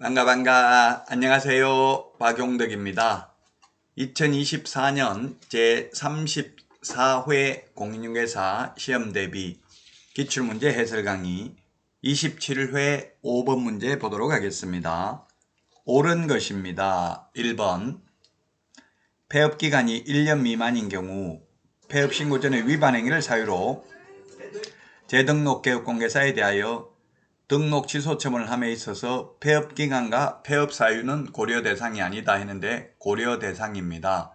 반가 반가 안녕하세요 박용덕입니다. 2024년 제34회 공인중개사 시험 대비 기출문제 해설 강의 27회 5번 문제 보도록 하겠습니다. 옳은 것입니다. 1번 폐업기간이 1년 미만인 경우 폐업신고 전의 위반 행위를 사유로 재등록 개업공개사에 대하여 등록 취소 처분을 함에 있어서 폐업 기간과 폐업 사유는 고려 대상이 아니다 했는데 고려 대상입니다.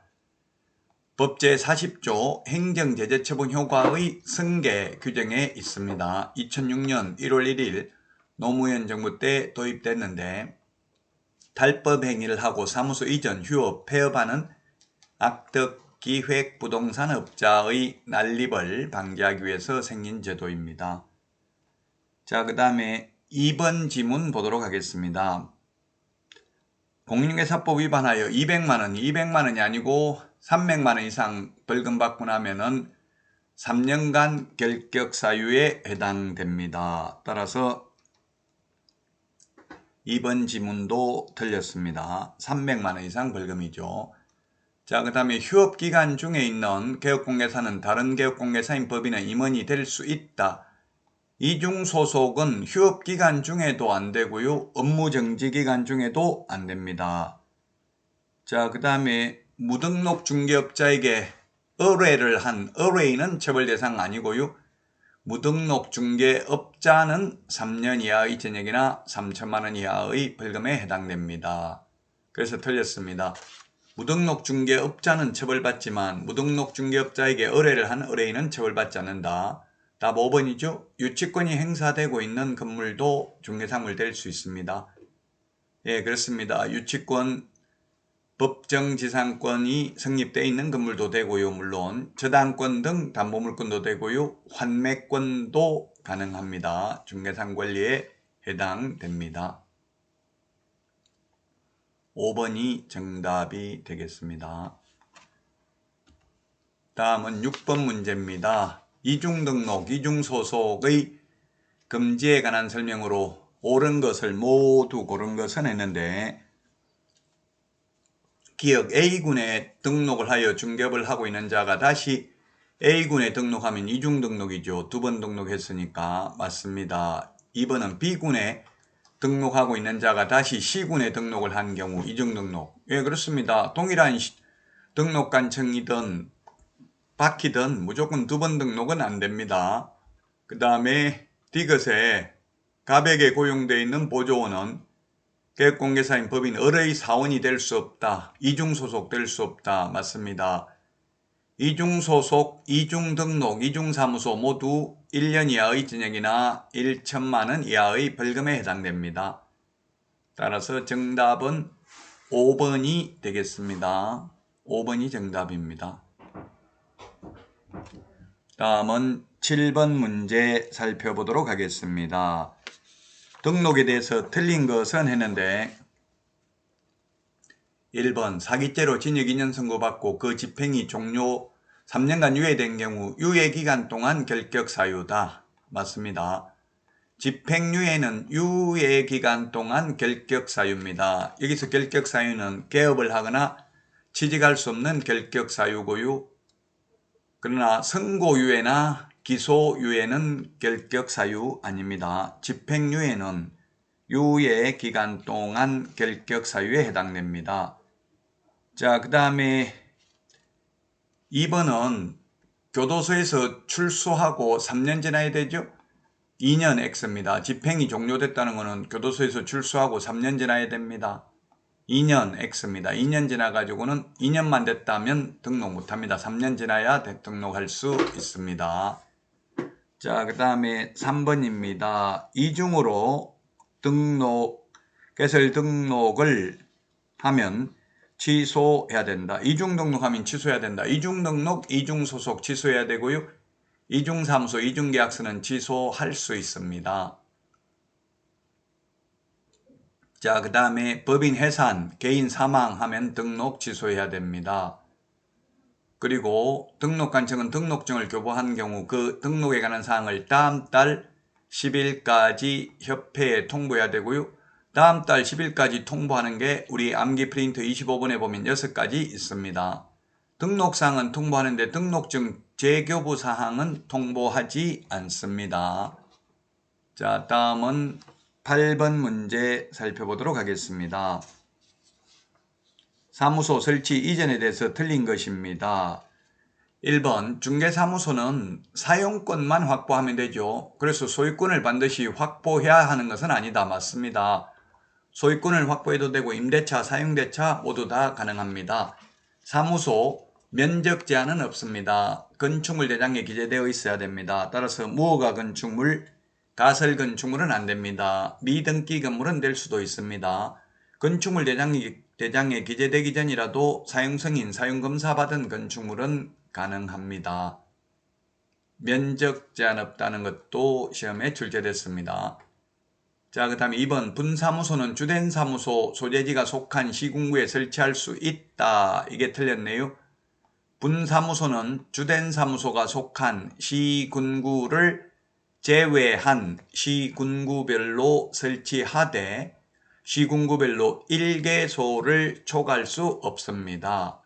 법제 40조 행정제재처분 효과의 승계 규정에 있습니다. 2006년 1월 1일 노무현 정부 때 도입됐는데 탈법 행위를 하고 사무소 이전, 휴업, 폐업하는 악덕 기획 부동산업자의 난립을 방지하기 위해서 생긴 제도입니다. 자, 그 다음에 2번 지문 보도록 하겠습니다. 공인중개사법 위반하여 200만원, 200만원이 아니고 300만원 이상 벌금 받고 나면은 3년간 결격 사유에 해당됩니다. 따라서 2번 지문도 틀렸습니다. 300만원 이상 벌금이죠. 자, 그 다음에 휴업기간 중에 있는 개업공개사는 다른 개업공개사인 법인의 임원이 될 수 있다. 이중 소속은 휴업 기간 중에도 안 되고요. 업무 정지 기간 중에도 안 됩니다. 자, 그 다음에 무등록 중개업자에게 의뢰를 한 의뢰인은 처벌 대상 아니고요. 무등록 중개업자는 3년 이하의 징역이나 3천만 원 이하의 벌금에 해당됩니다. 그래서 틀렸습니다. 무등록 중개업자는 처벌받지만 무등록 중개업자에게 의뢰를 한 의뢰인은 처벌받지 않는다. 답 5번이죠. 유치권이 행사되고 있는 건물도 중개사물 될 수 있습니다. 예, 그렇습니다. 유치권, 법정지상권이 성립되어 있는 건물도 되고요. 물론 저당권 등 담보물권도 되고요. 환매권도 가능합니다. 중개상 권리에 해당됩니다. 5번이 정답이 되겠습니다. 다음은 6번 문제입니다. 이중등록, 이중소속의 금지에 관한 설명으로 옳은 것을 모두 고른 것은 했는데 기억 A군에 등록을 하여 중개업을 하고 있는 자가 다시 A군에 등록하면 이중등록이죠. 두 번 등록했으니까 맞습니다. 2번은 B군에 등록하고 있는 자가 다시 C군에 등록을 한 경우 이중등록. 예, 그렇습니다. 동일한 등록관청이든 바뀌든 무조건 두 번 등록은 안 됩니다. 그 다음에 디귿에 가백에 고용되어 있는 보조원은 계획공개사인 법인 을의 사원이 될 수 없다. 이중소속 될 수 없다. 맞습니다. 이중소속, 이중등록, 이중사무소 모두 1년 이하의 징역이나 1천만 원 이하의 벌금에 해당됩니다. 따라서 정답은 5번이 되겠습니다. 5번이 정답입니다. 다음은 7번 문제 살펴보도록 하겠습니다. 등록에 대해서 틀린 것은 했는데 1번 사기죄로 징역 2년 선고받고 그 집행이 종료 3년간 유예된 경우 유예기간 동안 결격 사유다. 맞습니다. 집행유예는 유예기간 동안 결격 사유입니다. 여기서 결격 사유는 개업을 하거나 취직할 수 없는 결격 사유고요. 그러나 선고유예나 기소유예는 결격 사유 아닙니다. 집행유예는 유예 기간 동안 결격 사유에 해당됩니다. 자, 그 다음에 2번은 교도소에서 출소하고 3년 지나야 되죠? 2년 X입니다. 집행이 종료됐다는 것은 교도소에서 출소하고 3년 지나야 됩니다. 2년 X입니다. 2년 지나가지고는 2년만 됐다면 등록 못합니다. 3년 지나야 등록할 수 있습니다. 자, 그 다음에 3번입니다. 이중으로 등록, 개설 등록을 하면 취소해야 된다. 이중 등록하면 취소해야 된다. 이중 등록, 이중 소속 취소해야 되고요. 이중 사무소, 이중 계약서는 취소할 수 있습니다. 자, 그 다음에 법인 해산, 개인 사망하면 등록 취소해야 됩니다. 그리고 등록관청은 등록증을 교부한 경우 그 등록에 관한 사항을 다음 달 10일까지 협회에 통보해야 되고요. 다음 달 10일까지 통보하는 게 우리 암기 프린트 25번에 보면 6가지 있습니다. 등록사항은 통보하는데 등록증 재교부 사항은 통보하지 않습니다. 자, 다음은 8번 문제 살펴보도록 하겠습니다. 사무소 설치 이전에 대해서 틀린 것입니다. 1번 중개사무소는 사용권만 확보하면 되죠. 그래서 소유권을 반드시 확보해야 하는 것은 아니다. 맞습니다. 소유권을 확보해도 되고 임대차, 사용대차 모두 다 가능합니다. 사무소 면적 제한은 없습니다. 건축물 대장에 기재되어 있어야 됩니다. 따라서 무허가 건축물, 가설 건축물은 안 됩니다. 미등기 건물은 될 수도 있습니다. 건축물 대장이, 대장에 기재되기 전이라도 사용승인, 사용검사 받은 건축물은 가능합니다. 면적 제한 없다는 것도 시험에 출제됐습니다. 자, 그 다음에 2번 분사무소는 주된 사무소 소재지가 속한 시군구에 설치할 수 있다. 이게 틀렸네요. 분사무소는 주된 사무소가 속한 시군구를 제외한 시군구별로 설치하되 시군구별로 일개소를 촉할 수 없습니다.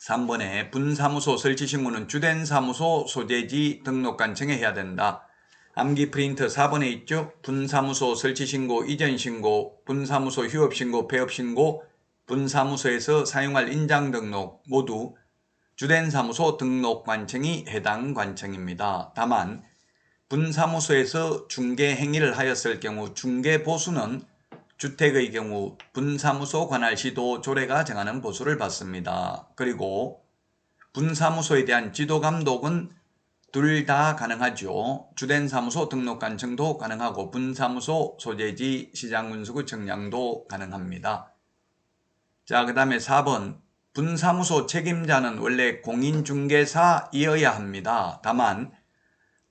3번에 분사무소 설치 신고는 주된 사무소 소재지 등록관청에 해야 된다. 암기 프린터 4번에 있죠. 분사무소 설치 신고, 이전 신고, 분사무소 휴업 신고, 폐업 신고, 분사무소에서 사용할 인장 등록 모두 주된 사무소 등록 관청이 해당 관청입니다. 다만 분사무소에서 중개 행위를 하였을 경우 중개 보수는 주택의 경우 분사무소 관할 시도 조례가 정하는 보수를 받습니다. 그리고 분사무소에 대한 지도 감독은 둘 다 가능하죠. 주된 사무소 등록 관청도 가능하고 분사무소 소재지 시장군수구 청량도 가능합니다. 자, 그 다음에 4번. 분사무소 책임자는 원래 공인중개사이어야 합니다. 다만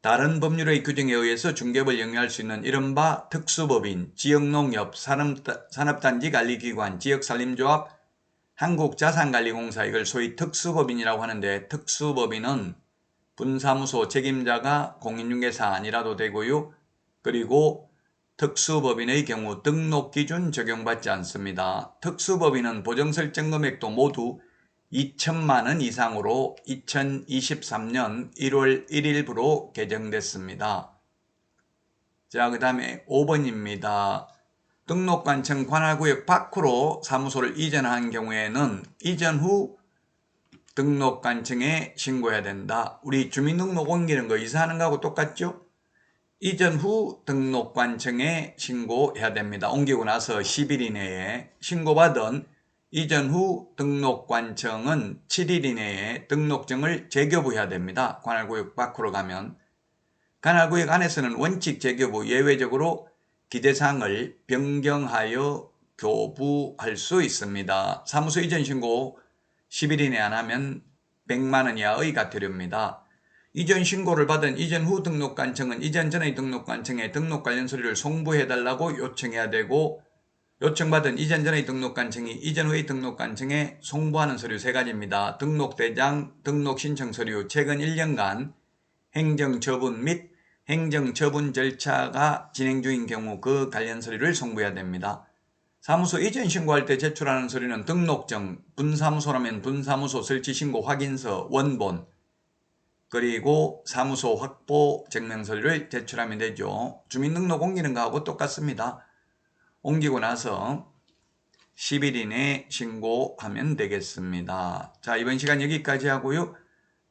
다른 법률의 규정에 의해서 중개업을 영위할 수 있는 이른바 특수법인, 지역농협, 산업단지 관리기관, 지역산림조합, 한국자산관리공사 이걸 소위 특수법인이라고 하는데 특수법인은 분사무소 책임자가 공인중개사 아니라도 되고요. 그리고 특수법인의 경우 등록 기준 적용받지 않습니다. 특수법인은 보정설정 금액도 모두 2천만 원 이상으로 2023년 1월 1일부로 개정됐습니다. 자, 그 다음에 5번입니다. 등록관청 관할구역 밖으로 사무소를 이전한 경우에는 이전 후 등록관청에 신고해야 된다. 우리 주민등록 옮기는 거 이사하는 거하고 똑같죠? 이전 후 등록관청에 신고해야 됩니다. 옮기고 나서 10일 이내에 신고받은 이전 후 등록관청은 7일 이내에 등록증을 재교부해야 됩니다. 관할구역 밖으로 가면. 관할구역 안에서는 원칙 재교부 예외적으로 기재사항을 변경하여 교부할 수 있습니다. 사무소 이전 신고 10일 이내 안 하면 100만원 이하의 과태료입니다. 이전 신고를 받은 이전 후 등록관청은 이전 전의 등록관청에 등록 관련 서류를 송부해달라고 요청해야 되고 요청받은 이전 전의 등록관청이 이전 후의 등록관청에 송부하는 서류 세 가지입니다. 등록대장, 등록신청 서류, 최근 1년간 행정처분 및 행정처분 절차가 진행 중인 경우 그 관련 서류를 송부해야 됩니다. 사무소 이전 신고할 때 제출하는 서류는 등록증, 분사무소라면 분사무소 설치 신고 확인서, 원본, 그리고 사무소 확보 증명 서류를 제출하면 되죠. 주민등록 옮기는 거하고 똑같습니다. 옮기고 나서 10일 이내 신고하면 되겠습니다. 자, 이번 시간 여기까지 하고요.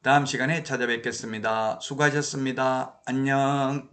다음 시간에 찾아뵙겠습니다. 수고하셨습니다. 안녕.